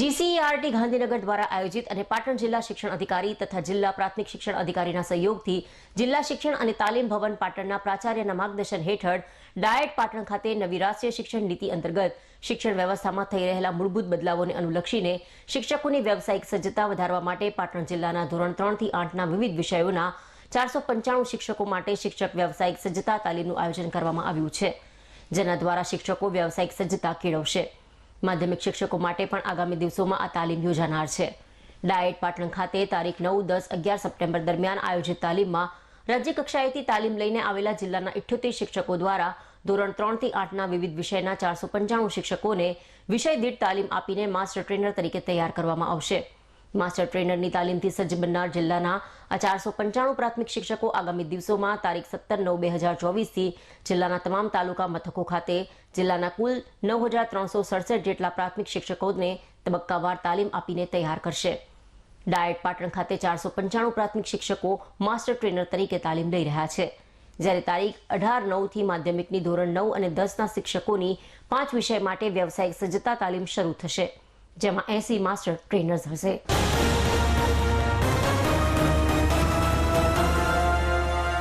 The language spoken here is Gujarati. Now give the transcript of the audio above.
જીસીઈઆરટી ગાંધીનગર દ્વારા આયોજિત અને પાટણ જિલ્લા શિક્ષણ અધિકારી તથા જિલ્લા પ્રાથમિક શિક્ષણ અધિકારીના સહયોગથી જિલ્લા શિક્ષણ અને તાલીમ ભવન પાટણના પ્રાચાર્યના માર્ગદર્શન હેઠળ ડાયટ પાટણ ખાતે નવી રાષ્ટ્રીય શિક્ષણ નીતિ અંતર્ગત શિક્ષણ વ્યવસ્થામાં થઈ રહેલા મૂળભૂત બદલાવોને અનુલક્ષીને શિક્ષકોની વ્યવસાયિક સજ્જતા વધારવા માટે પાટણ જિલ્લાના ધોરણ ત્રણથી આઠના વિવિધ વિષયોના ચારસો પંચાણું શિક્ષકો માટે શિક્ષક વ્યવસાયિક સજ્જતા તાલીમનું આયોજન કરવામાં આવ્યું છે, જેના દ્વારા શિક્ષકો વ્યવસાયિક સજ્જતા કેળવશે. માધ્યમિક શિક્ષકો માટે પણ આગામી દિવસોમાં આ તાલીમ યોજાનાર છે. ડાયટ પાટણ ખાતે તારીખ નવ, દસ, અગિયાર સપ્ટેમ્બર દરમિયાન આયોજિત તાલીમમાં રાજ્ય કક્ષાએથી તાલીમ લઈને આવેલા જિલ્લાના ઇઠ્યોતેર શિક્ષકો દ્વારા ધોરણ ત્રણથી આઠના વિવિધ વિષયના ચારસો પંચાણું શિક્ષકોને વિષય દીઠ તાલીમ આપીને માસ્ટર ટ્રેનર તરીકે તૈયાર કરવામાં આવશે. માસ્ટર ટ્રેનરની તાલીમથી સજ્જ બનનાર જિલ્લાના આ ચારસો પંચાણું પ્રાથમિક શિક્ષકો આગામી દિવસોમાં તારીખ સત્તર નવ બે હજાર ચોવીસથી જિલ્લાના તમામ તાલુકા મથકો ખાતે જિલ્લાના કુલ નવ હજાર ત્રણસો સડસઠ જેટલા પ્રાથમિક શિક્ષકોને તબક્કાવાર તાલીમ આપીને તૈયાર કરશે. ડાયટ પાટણ ખાતે ચારસો પંચાણું પ્રાથમિક શિક્ષકો માસ્ટર ટ્રેનર તરીકે તાલીમ લઈ રહ્યા છે. જ્યારે તારીખ અઢાર નવથી માધ્યમિકની ધોરણ નવ અને દસના શિક્ષકોની પાંચ વિષય માટે વ્યવસાયિક સજ્જતા તાલીમ શરૂ થશે. જેમાં એસી માસ્ટર ટ્રેનર્સ હશે.